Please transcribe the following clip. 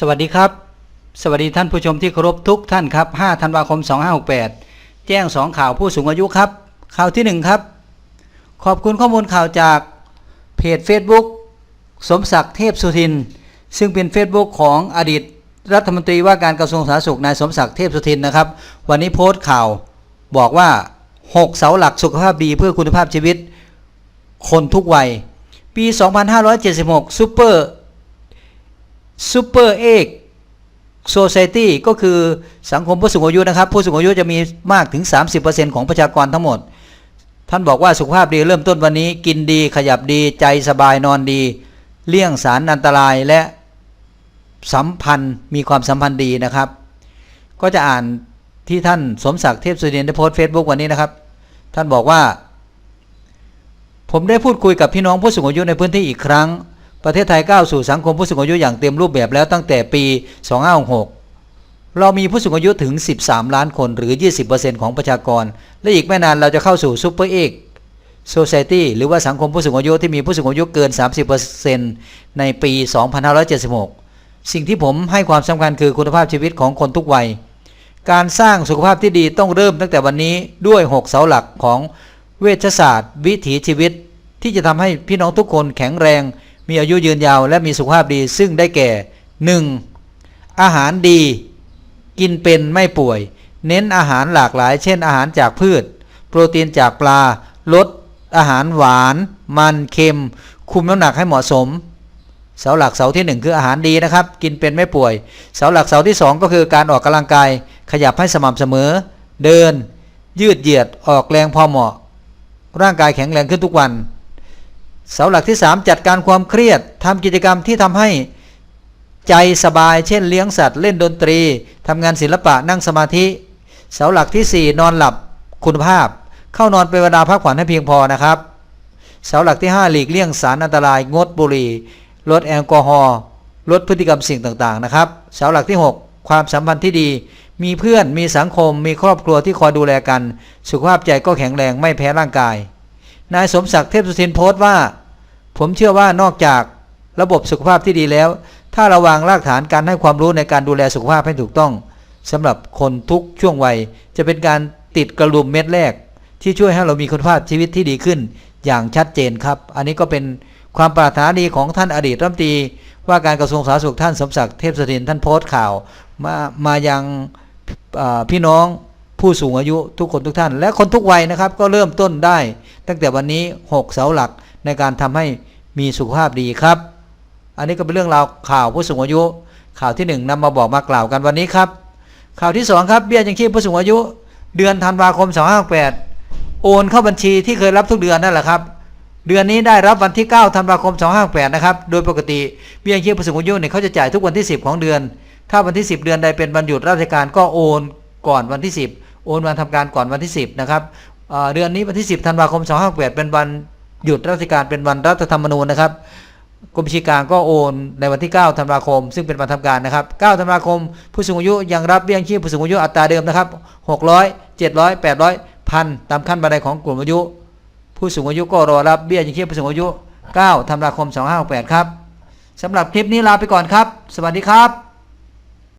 สวัสดีครับ สวัสดีท่านผู้ชมที่เคารพทุกท่านครับ 5 ธันวาคม 2568 แจ้ง 2 ข่าวผู้สูงอายุครับ ข่าวที่ 1 ครับ ขอบคุณข้อมูลข่าวจากเพจ Facebook สมศักดิ์เทพสุทิน ซึ่งเป็น Facebook ของอดีตรัฐมนตรีว่าการกระทรวงสาธารณสุขนายสมศักดิ์เทพสุทินนะครับ วันนี้โพสต์ข่าวบอกว่า 6 เสาหลักสุขภาพดีเพื่อคุณภาพชีวิต คนทุกวัย ปี 2576ซูเปอร์ ซูเปอร์เอกโซ i ตี้ก็คือสังคมผู้สูงอายุนะครับ ผู้สูงอายุจะมีมากถึง 30%ของประชากรทั้งหมด ท่านบอกว่าสุขภาพดีเริ่มต้นวันนี้ กินดีขยับดีใจสบายนอนดี เลี่ยงสารอันตรายและสัมพันธ์มีความสัมพันธ์ดีนะครับ ก็จะอ่านที่ท่านสมศักดิ์เทพสุรินได้โพสต์เฟซบุ๊กวันนี้นะครับ ท่านบอกว่า ผมได้พูดคุยกับพี่น้องผู้สูงอายุในพื้นที่อีกครั้ง ประเทศไทยก้าวสู่สังคมผู้สูงอายุอย่างเต็มรูปแบบแล้วตั้งแต่ปี 2566 เรามีผู้สูงอายุถึง 13 ล้านคนหรือ 20%ของประชากร และอีกไม่นานเราจะเข้าสู่ซูเปอร์เอกโซ i ตี้หรือว่าสังคมผู้สูงอายุที่มีผู้สูงอายุเกิน 30%ในปี 2576 สิ่งที่ผมให้ความสำคัญคือคุณภาพชีวิตของคนทุกวัย การสร้างสุขภาพที่ดีต้องเริ่มตั้งแต่วันนี้ด้วย 6 เสาหลักของเวชศาสตร์ วิถีชีวิต ที่จะทำให้พี่น้องทุกคนแข็งแรง มีอายุยืนยาวและมีสุขภาพดี ซึ่งได้แก่ 1. อาหารดี กินเป็นไม่ป่วย เน้นอาหารหลากหลาย เช่นอาหารจากพืช โปรตีนจากปลา ลด อาหารหวาน มันเค็ม คุมน้ำหนักให้เหมาะสม เสาหลักเสาที่ 1 คืออาหารดีนะครับ กินเป็นไม่ป่วย เสาหลักเสาที่ 2 ก็คือการออกกำลังกาย ขยับให้สม่ำเสมอ เดิน ยืดเหยียดออกแรงพอเหมาะ ร่างกายแข็งแรงขึ้นทุกวัน เสาหลักที่ 3 จัดการความเครียดทำกิจกรรมที่ทำให้ใจสบายเช่นเลี้ยงสัตว์เล่นดนตรีทำงานศิลปะนั่งสมาธิ เสาหลักที่ 4 นอนหลับคุณภาพ เข้านอนเป็นเวลาพักผ่อนให้เพียงพอนะครับ เสาหลักที่ 5 หลีกเลี่ยงสารอันตรายงดบุหรี่ลดแอลกอฮอล์ลดพฤติกรรมสิ่งต่างๆนะครับ เสาหลักที่ 6 ความสัมพันธ์ที่ดี มีเพื่อนมีสังคม มีครอบครัวที่คอยดูแลกัน สุขภาพใจก็แข็งแรงไม่แพ้ร่างกาย นายสมศักดิ์เทพสุทินโพสต์ว่า ผมเชื่อว่านอกจากระบบสุขภาพที่ดีแล้ว ถ้าราวางรากฐานการให้ความรู้ในการดูแลสุขภาพให้ถูกต้องสำหรับคนทุกช่วงวัย จะเป็นการติดกระดุมเม็ดแรก ที่ช่วยให้เรามีคุณภาพชีวิตที่ดีขึ้น อย่างชัดเจนครับ อันนี้ก็เป็นความปรารถนาดีของท่านอดีตรัฐมนตรีว่าการกระทรวงสาธารณสุขท่านสมศักดิ์เทพสุทินท่านโพสต์ข่าวมามายังอ่าพี่น้อง ผู้สูงอายุทุกคนทุกท่าน และคนทุกวัยนะครับก็เริ่มต้นได้ ตั้งแต่วันนี้ 6 เสาหลักในการทำให้มีสุขภาพดีครับ อันนี้ก็เป็นเรื่องราวข่าวผู้สูงอายุ ข่าวที่หนึ่งนำมาบอกมากล่าวกันวันนี้ครับ ข่าวที่สองครับเบี้ยยังชีพผู้สูงอายุ เดือนธันวาคม 2568 โอนเข้าบัญชีที่เคยรับทุกเดือนนั่นแหละครับ เดือนนี้ได้รับวันที่ 9 ธันวาคม 2568 นะครับ โดยปกติเบี้ยยังชีพผู้สูงอายุเนี่ยเขาจะจ่ายทุกวันที่ 10 ของเดือน ถ้าวันที่ 10 เดือนใดเป็นวันหยุดราชการก็โอนก่อนวันที่ 10 โอนวันทำการก่อนวันที่ 10 นะครับเดือนนี้วันที่ 10ธันวาคม2568เป็นวันหยุดราชการเป็นวันรัฐธรรมนูญนะครับกรมบัญชีกลางก็โอนในวันที่ 9 ธันวาคม ซึ่งเป็นวันทำการนะครับ 9 ธันวาคม ผู้สูงอายุยังรับเบี้ยยังชีพผู้สูงอายุอัตราเดิมนะครับ600 700 800พันตามขั้นบันไดของกลุ่มอายุ ผู้สูงอายุก็รอรับเบี้ยยังชีพผู้สูงอายุ 9 ธันวาคม 2568 ครับสำหรับคลิปนี้ลาไปก่อนครับ สวัสดีครับ